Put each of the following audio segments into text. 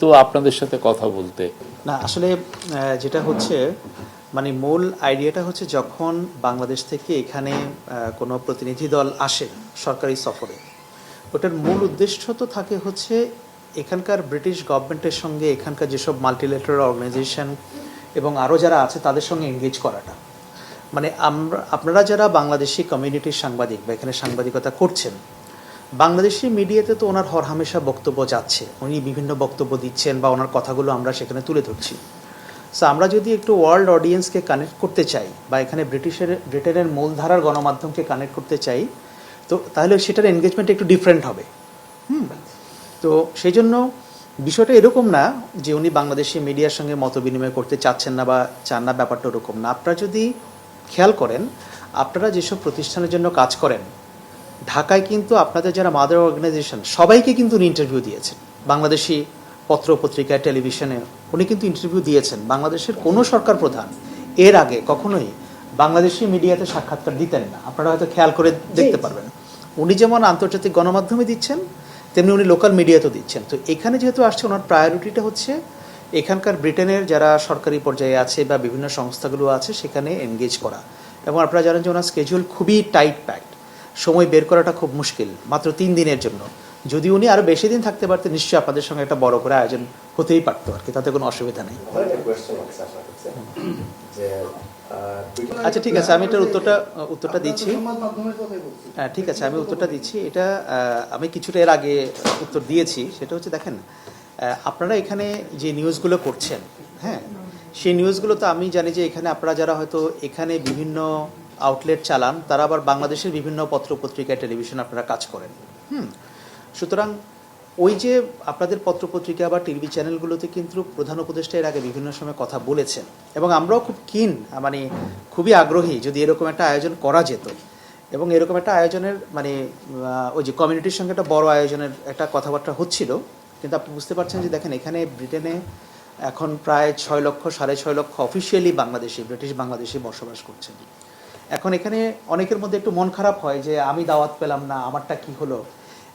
কিন্তু আপনাদের সাথে কথা বলতে। না, আসলে যেটা হচ্ছে মানে মূল আইডিয়াটা হচ্ছে যখন বাংলাদেশ থেকে এখানে কোনো প্রতিনিধি দল আসে সরকারি সফরে, ওটার মূল উদ্দেশ্য তো থাকে হচ্ছে এখানকার ব্রিটিশ গভর্নমেন্টের সঙ্গে এখানকার যেসব মাল্টিলেটারাল অর্গানাইজেশন এবং আরও যারা আছে তাদের সঙ্গে এঙ্গেজ করাটা। মানে আমরা, আপনারা যারা বাংলাদেশি কমিউনিটির সাংবাদিক বা এখানে সাংবাদিকতা করছেন বাংলাদেশি মিডিয়াতে তো ওনার হর হামেশা বক্তব্য যাচ্ছে। উনি বিভিন্ন বক্তব্য দিচ্ছেন বা ওনার কথাগুলো আমরা সেখানে তুলে ধরছি। সো আমরা যদি একটু ওয়ার্ল্ড অডিয়েন্সকে কানেক্ট করতে চাই বা এখানে ব্রিটিশের, ব্রিটেনের মূলধারার গণমাধ্যমকে কানেক্ট করতে চাই, তো তাহলে সেটার এনগেজমেন্ট একটু ডিফারেন্ট হবে। হুম? তো সেই জন্য বিষয়টা এরকম না যে উনি বাংলাদেশি মিডিয়ার সঙ্গে মত বিনিময় করতে চাচ্ছেন না বা চান না ব্যাপারটা ওরকম না। আপনারা যদি খেয়াল করেন, আপনারা যেসব প্রতিষ্ঠানের জন্য কাজ করেন ঢাকায় কিন্তু আপনাদের যারা মাদার অর্গানাইজেশন সবাইকে কিন্তু উনি ইন্টারভিউ দিয়েছেন। বাংলাদেশি পত্র পত্রিকায় টেলিভিশনে উনি কিন্তু ইন্টারভিউ দিয়েছেন। বাংলাদেশের কোনো সরকার প্রধান এর আগে কখনোই বাংলাদেশি মিডিয়াতে সাক্ষাৎকার দিতেন না। আপনারা হয়তো খেয়াল করে দেখতে পারবেন। উনি যেমন আন্তর্জাতিক গণমাধ্যমে দিচ্ছেন তেমনি উনি লোকাল মিডিয়াতেও দিচ্ছেন। তো এখানে যেহেতু আসছে ওনার প্রায়োরিটিটা হচ্ছে এখানকার ব্রিটেনের যারা সরকারি পর্যায়ে আছে বা বিভিন্ন সংস্থাগুলো আছে সেখানে এনগেজ করা। এবং আপনারা জানেন যে ওনার স্কেজুল খুবই টাইট প্যাকড সময় বের করাটা খুব মুশকিল মাত্র তিন দিনের জন্য। যদি উনি আরও বেশি দিন থাকতে পারতেন নিশ্চয়ই আপনাদের সঙ্গে একটা বড় করে আয়োজন হতেই পারতো আর কি তাতে কোনো অসুবিধা নেই। আচ্ছা ঠিক আছে আমি এটার উত্তরটা উত্তরটা দিচ্ছি। হ্যাঁ ঠিক আছে আমি উত্তরটা দিচ্ছি। এটা আমি কিছুটা এর আগে উত্তর দিয়েছি সেটা হচ্ছে দেখেন আপনারা এখানে যে নিউজগুলো করছেন হ্যাঁ সেই নিউজগুলো তো আমি জানি যে এখানে আপনারা যারা হয়তো এখানে বিভিন্ন আউটলেট চালান, তারা আবার বাংলাদেশের বিভিন্ন পত্র পত্রিকা টেলিভিশন আপনারা কাজ করেন। হুম। সুতরাং ওই যে আপনাদের পত্রপত্রিকা বা টিভি চ্যানেলগুলোতে কিন্তু প্রধান উপদেষ্টা এর আগে বিভিন্ন সময় কথা বলেছেন এবং আমরাও খুব কিন মানে খুবই আগ্রহী যদি এরকম একটা আয়োজন করা যেত। এবং এরকম একটা আয়োজনের মানে ওই যে কমিউনিটির সঙ্গে একটা বড় আয়োজনের একটা কথাবার্তা হচ্ছিল। কিন্তু আপনি বুঝতে পারছেন যে দেখেন, এখানে ব্রিটেনে এখন প্রায় ছয় লক্ষ, সাড়ে ছয় লক্ষ অফিসিয়ালি বাংলাদেশি, ব্রিটিশ বাংলাদেশি বসবাস করছেন। এখন এখানে অনেকের মধ্যে একটু মন খারাপ হয় যে আমি দাওয়াত পেলাম না, আমারটা কি হলো?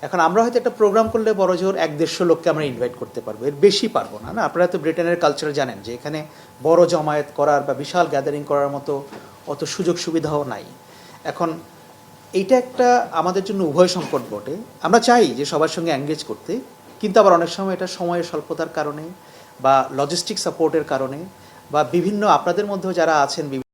এখন আমরা হয়তো একটা প্রোগ্রাম করলে বড় জোর এক দেড়শো লোককে আমরা ইনভাইট করতে পারব। এর বেশি পারব না না? আপনারা তো ব্রিটেনের কালচার জানেন যে এখানে বড় জমায়েত করার বা বিশাল গ্যাদারিং করার মতো অত সুযোগ সুবিধাও নাই। এখন এইটা একটা আমাদের জন্য উভয় সংকট বটে। আমরা চাই যে সবার সঙ্গে অ্যাঙ্গেজ করতে, কিন্তু আবার অনেক সময় এটা সময়ের স্বল্পতার কারণে বা লজিস্টিক সাপোর্টের কারণে বা বিভিন্ন আপনাদের মধ্যেও যারা আছেন বিভিন্ন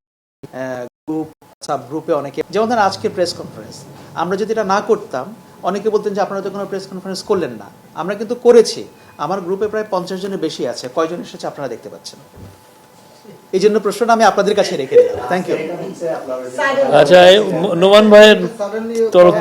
গ্রুপ সাব গ্রুপে অনেকে যেমন ধরেন আজকে প্রেস কনফারেন্স আমরা যদি এটা না করতাম, অনেকে বলতেন যে, আপনারা তো কোনো প্রেস কনফারেন্স করলেন না। আমরা কিন্তু করেছি। আমার গ্রুপে প্রায় পঞ্চাশ জনের বেশি আছে। কয়জন এসেছে আপনারা দেখতে পাচ্ছেন? এই জন্য প্রশ্নটা আমি আপনাদের কাছে রেখে দিলাম। থ্যাংক ইউ আচ্ছা নোমান ভাইয়ের তরফ